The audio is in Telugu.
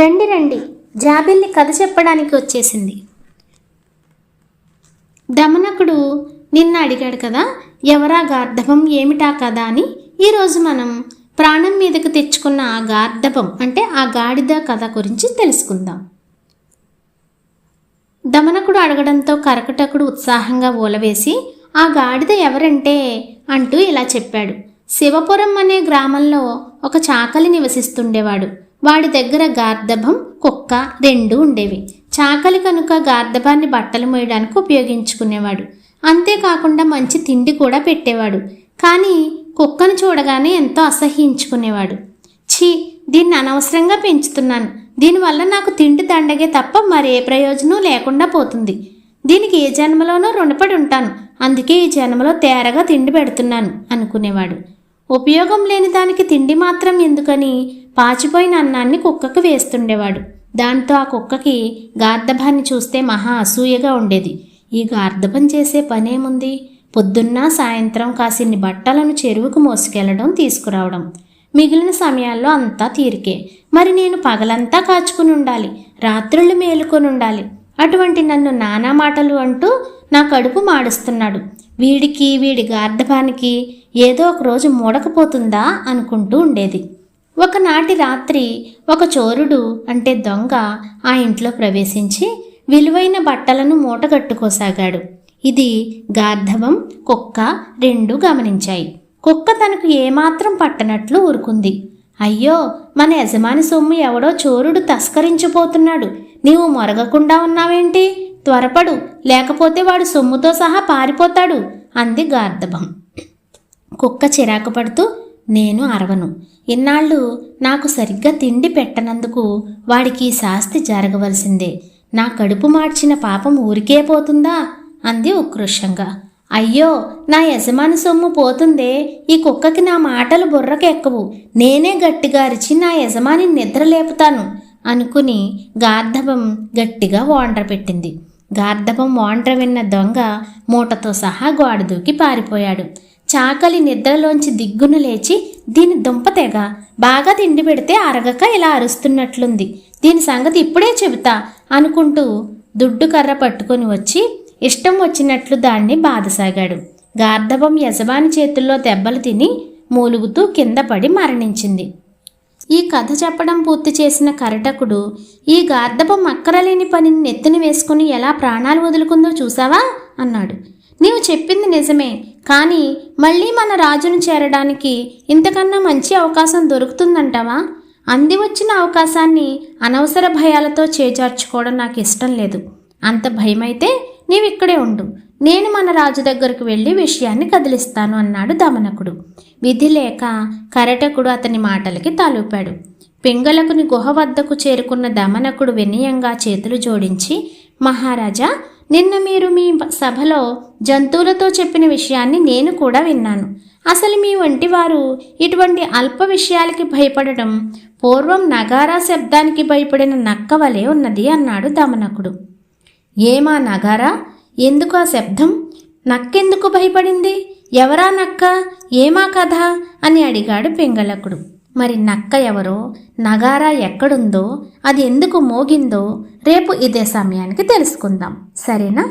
రండి రండి. జాబిల్లి కథ చెప్పడానికి వచ్చేసింది. దమనకుడు నిన్న అడిగాడు కదా ఎవరా గార్ధపం ఏమిటా కదా అని. ఈరోజు మనం ప్రాణం మీదకు తెచ్చుకున్న ఆ గార్ధపం అంటే ఆ గాడిద కథ గురించి తెలుసుకుందాం. దమనకుడు అడగడంతో కరకటకుడు ఉత్సాహంగా ఓలవేసి ఆ గాడిద ఎవరంటే? అంటూ ఇలా చెప్పాడు. శివపురం అనే గ్రామంలో ఒక చాకలి నివసిస్తుండేవాడు. వాడి దగ్గర గార్ధభం కుక్క రెండు ఉండేవి. చాకలి కనుక గార్ధబాన్ని బట్టలు మోయడానికి ఉపయోగించుకునేవాడు. అంతేకాకుండా మంచి తిండి కూడా పెట్టేవాడు. కానీ కుక్కను చూడగానే ఎంతో అసహ్యించుకునేవాడు. ఛీ దీన్ని అనవసరంగా పెంచుతున్నాను. దీనివల్ల నాకు తిండి దండగే తప్ప మరే ప్రయోజనం లేకుండా పోతుంది. దీనికి ఏ జన్మలోనో రుణపడి ఉంటాను. అందుకే ఈ జన్మలో తేరగా తిండి పెడుతున్నాను అనుకునేవాడు. ఉపయోగం లేని దానికి తిండి మాత్రం ఎందుకని? పాచిపోయిన అన్నాన్ని కుక్కకు వేస్తుండేవాడు. దాంతో ఆ కుక్కకి గార్ధభాన్ని చూస్తే మహా అసూయగా ఉండేది. ఈ గార్ధభం చేసే పనేముంది? పొద్దున్న సాయంత్రం కాసిన్ని బట్టలను చెరువుకు మోసుకెళ్ళడం తీసుకురావడం. మిగిలిన సమయాల్లో అంతా తీరికే. మరి నేను పగలంతా కాచుకుని ఉండాలి రాత్రుళ్ళు మేలుకొని ఉండాలి అటువంటి నన్ను నానా మాటలు అంటూ నా కడుపు మాడుస్తున్నాడు. వీడికి వీడి గార్ధపానికి ఏదో ఒక రోజు మూడకపోతుందా అనుకుంటూ ఉండేది. ఒకనాటి రాత్రి ఒక చోరుడు అంటే దొంగ ఆ ఇంట్లో ప్రవేశించి విలువైన బట్టలను మూటగట్టుకోసాగాడు ఇది గార్ధవం కుక్క రెండు గమనించాయి. కుక్క తనకు ఏమాత్రం పట్టనట్లు ఊరుకుంది. అయ్యో మన యజమాని సొమ్ము ఎవడో చోరుడు తస్కరించిపోతున్నాడు. నీవు మొరగకుండా ఉన్నావేంటి? త్వరపడు లేకపోతే వాడు సొమ్ముతో సహా పారిపోతాడు అంది గార్ధభం. కుక్క చిరాకు పడుతూ నేను అరవను. ఇన్నాళ్ళు నాకు సరిగ్గా తిండి పెట్టనందుకు వాడికి శాస్తి జరగవలసిందే. నా కడుపు మార్చిన పాపం ఊరికే పోతుందా? అంది ఉక్రోషంగా. అయ్యో నా యజమాని సొమ్ము పోతుందే. ఈ కుక్కకి నా మాటలు బుర్రకెక్కవు నేనే గట్టిగా అరిచి నా యజమాని నిద్ర లేపుతాను అనుకుని గార్ధవం గట్టిగా వాండ్ర పెట్టింది గార్ధపం వాండ్ర విన్న దొంగ మూటతో సహా గోడ దూకి పారిపోయాడు. చాకలి నిద్రలోంచి దిగ్గును లేచి దీని దుంపతెగ బాగా తిండి పెడితే అరగక ఇలా అరుస్తున్నట్లుంది. దీని సంగతి ఇప్పుడే చెబుతా అనుకుంటూ దుడ్డు కర్ర పట్టుకొని వచ్చి ఇష్టం వచ్చినట్లు దాన్ని బాధసాగాడు. గార్ధపం యజమాని చేతుల్లో దెబ్బలు తిని మూలుగుతూ కింద పడి మరణించింది. ఈ కథ చెప్పడం పూర్తి చేసిన కరటకుడు ఈ గార్ధపం అక్కరలేని పనిని నెత్తిన వేసుకుని ఎలా ప్రాణాలు వదులుకుందో చూసావా అన్నాడు. నీవు చెప్పింది నిజమే కానీ మళ్ళీ మన రాజును చేరడానికి ఇంతకన్నా మంచి అవకాశం దొరుకుతుందంటావా? అంది వచ్చిన అవకాశాన్ని అనవసర భయాలతో చేజార్చుకోవడం నాకు ఇష్టం లేదు. అంత భయమైతే నీవిక్కడే ఉండు. నేను మన రాజు దగ్గరకు వెళ్ళి విషయాన్ని కదిలిస్తాను అన్నాడు దమనకుడు. విధి లేక కరటకుడు అతని మాటలకి తలూపాడు. పింగళకుని గుహ వద్దకు చేరుకున్న దమనకుడు వినయంగా చేతులు జోడించి మహారాజా నిన్న మీరు మీ సభలో జంతువులతో చెప్పిన విషయాన్ని నేను కూడా విన్నాను. అసలు మీ వంటి వారు ఇటువంటి అల్ప విషయాలకి భయపడడం పూర్వం నగారా శబ్దానికి భయపడిన నక్క వలె ఉన్నది అన్నాడు దమనకుడు. ఏమా నగారా? ఎందుకు ఆ శబ్దం? నక్కెందుకు భయపడింది? ఎవరా నక్క? ఏమా కథ? అని అడిగాడు పింగళకుడు. మరి నక్క ఎవరో? నగారా ఎక్కడుందో? అది ఎందుకు మోగిందో? రేపు ఇదే సమయానికి తెలుసుకుందాం. సరేనా?